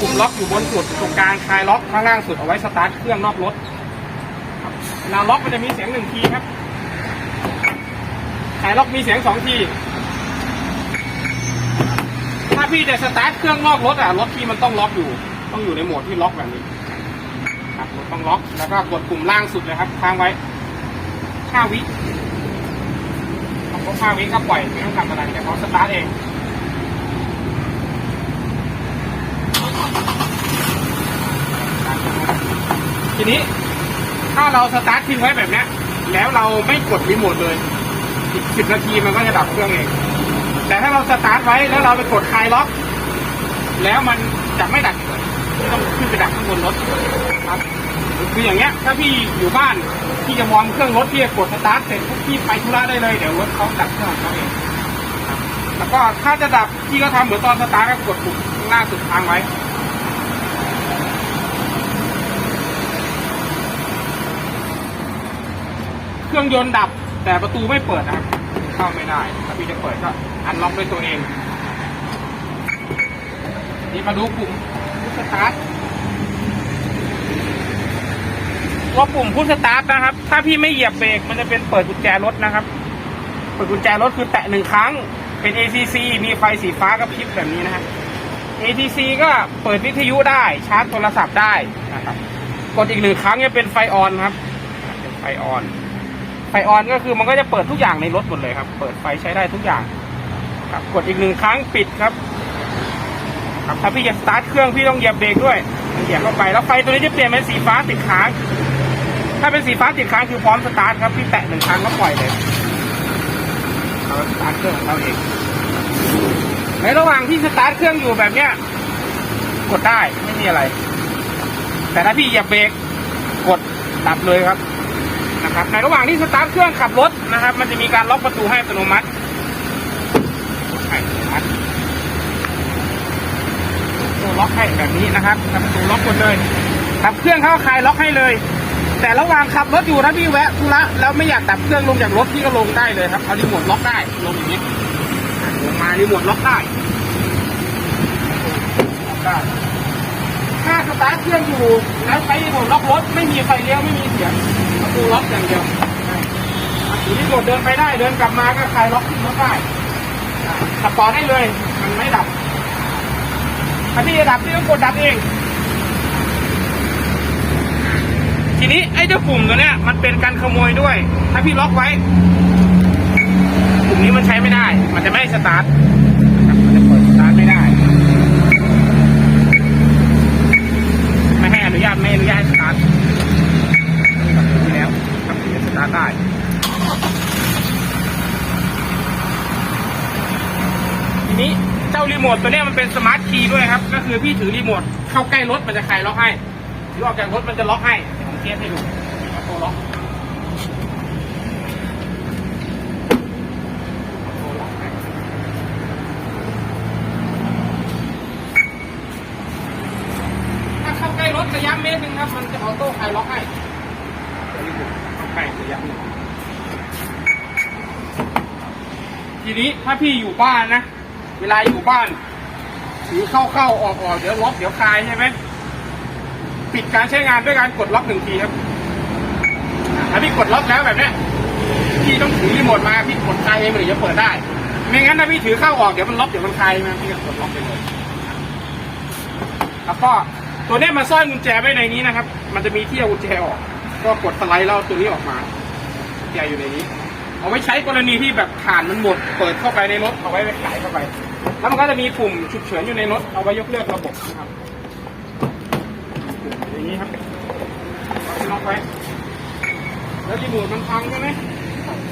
ปุ่มล็อกอยู่บนสุดตรงกลางคลายล็อกข้างล่างสุดเอาไว้สตาร์ทเครื่องนอกรถครับเวลาล็อกมันจะมีเสียงหนึ่งทีครับคลายล็อกมีเสียงสองที ถ้าพี่จะสตาร์ทเครื่องนอกรถอะรถพี่มันต้องล็อกอยู่ ต้องอยู่ในโหมดที่ล็อกแบบนี้ครับรถต้องล็อกแล้วก็กดปุ่มล่างสุดเลยครับค้างไว้ห้าวิพอห้าวิก็ปล่อยไม่ต้องทำอะไรแต่เขาสตาร์ทเอง นี้ ถ้าเราสตาร์ททิ้งไว้แบบนี้แล้วเราไม่กดรีโมทเลยอีกสิบนาทีมันก็จะดับเครื่องเอง แต่ถ้าเราสตาร์ทไว้แล้วเราไปกดคลายล็อก แล้วมันจะไม่ดับไม่ต้องขึ้นไปดับข้างบนรถครับคืออย่างเงี้ย ถ้าพี่อยู่บ้านพี่จะมองเครื่องรถพี่กดสตาร์ทเสร็จพี่ไปธุระได้เลยเดี๋ยวรถเขาดับเครื่องเขาเองแล้วก็ถ้าจะดับพี่ก็ทำเหมือนตอนสตาร์ทก็กดปุ่มข้างล่าสุดค้างไว้ เค รื่องยนต์ดับ แต่ประตูไม่เปิดนะครับเข้าไม่ได้ ถ้าพี่จะเปิดก็อันล็อกด้วยตัวเอง นี่มาดูปุ่มพุชสตาร์ทตัวปุ่มพุชสตาร์ทนะครับ ถ้าพี่ไม่เหยียบเบรกมันจะเป็นเปิดกุญแจรถนะครับ เปิดกุญแจรถคือแตะหนึ่งครั้ง เป็น ACC มีไฟสีฟ้ากระพริบแบบนี้นะครับ ATC ก็เปิดวิทยุได้ชาร์จโทรศัพท์ได้นะครับ กดอีกหนึ่งครั้งจะเป็นไฟออนครับ เป็นไฟออน ฟออนก็คือมันก็จะเปิดทุกอย่างในรถหมดเลยครับ เปิดไฟใช้ได้ทุกอย่าง ครับ กดอีกหนึ่งครั้งปิดครับ ครับถ้าพี่จะสตาร์ทเครื่องพี่ต้องเหยียบเบรกด้วยเหยียบเข้าไปแล้วไฟตัวนี้จะเปลี่ยนเป็นสีฟ้าติดค้าง ถ้าเป็นสีฟ้าติดค้างคือพร้อมสตาร์ทครับพี่แตะหนึ่งครั้งก็ปล่อยเลยเราสตาร์ทเครื่องของเราเองในระหว่างที่สตาร์ทเครื่องอยู่แบบเนี้ยกดได้ไม่มีอะไร แต่ถ้าพี่เหยียบเบรกกดดับเลยครับ นะครับในระหว่างที่สตาร์ทเครื่องขับรถนะครับ มันจะมีการล็อกประตูให้อัตโนมัติให้อัตโนมัติตัวล็อกให้แบบนี้นะครับทำประตูล็อกหมดเลยดับเครื่องเข้าคลายล็อกให้เลย แต่ระหว่างขับรถอยู่ถ้าพี่แวะธุระแล้วไม่อยากดับเครื่องลงจากรถพี่ก็ลงได้เลยครับเอารีโมทล็อกได้ลงอย่างนี้ลงมารีโมทล็อกได้ล็อกได้ถ้าสตาร์ทเครื่องอยู่แล้วใช้รีโมล็อกรถไม่มีไฟเลี้ยวไม่มีเสียงประตูล็อกอย่างเดียวอะถือรีโมทเดินไปได้เดินกลับมาก็คลายล็อกขึ้นรถได้ขับต่อได้เลยมันไม่ดับถ้าพี่จะดับพี่ต้องกดดับเอง ทีนี้ไอ้เจ้าปุ่มตัวเนี้ยมันเป็นการขโมยด้วย ถ้าพี่ล็อกไว้ปุ่มนี้มันใช้ไม่ได้ มันจะไม่สตาร์ทนะครับมันจะเปิดสตาร์ทไม่ได้ ไม่ให้อนุญาตไม่อนุญาตให้สตาร์ทแบบนี้แล้วครับถึงจะสตาร์ทได้ ทีนี้เจ้ารีโมทตัวนี้มันเป็นสมาร์ทคีย์ด้วยครับ ก็คือพี่ถือรีโมทเข้าใกล้รถมันจะคลายล็อกให้หรือออกจากรถมันจะล็อกให้เดี๋ยวผมเทียบให้ดูตัวล็อกถ้าเข้าใกล้รถระยะเมตรหนึ่งครับ มันจะออโต้คลายล็อกให้ตัวรีโมทเข้าใกล้ระยะหนึงทีนี้ถ้าพี่อยู่บ้านนะ เวลาอยู่บ้านถือเข้าเข้าออกออกเดี๋ยวล็อกเดี๋ยวคลายใช่ไหมปิดการใช้งานด้วยการกดล็อกหนึ่งทีครับถ้าพี่กดล็อกแล้วแบบเนี้ยพี่ต้องถือรีโมทมาพี่กดคลายเองมันถึงจะเปิดได้ไม่งั้นถ้าพี่ถือเข้าออกเดี๋ยวมันล็อกเดี๋ยวมันคลายมาพี่ก็กดล็อกไปเลยแล้วก็ตัวนี้มาซ่อนกุญแจไว้ในนี้นะครับ มันจะมีที่เอากุญแจออก ก็กดสไลด์แล้วเอาตัวนี้ออกมากุญแจอยู่ในนี้ เอาไว้ใช้กรณีที่แบบถ่านมันหมด เปิดเข้าไปในรถเอาไว้ขายเข้าไป แล้วมันก็จะมีปุ่มฉุกเฉินอยู่ในรถเอาไว้ยกเลิกระบบนะครับอย่างนี้ครับเอาไปล็อกไว้แล้วรีโมทมันพังใช่ไหม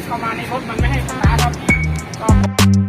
เข้ามาในรถมันไม่ให้สตาร์ทครับ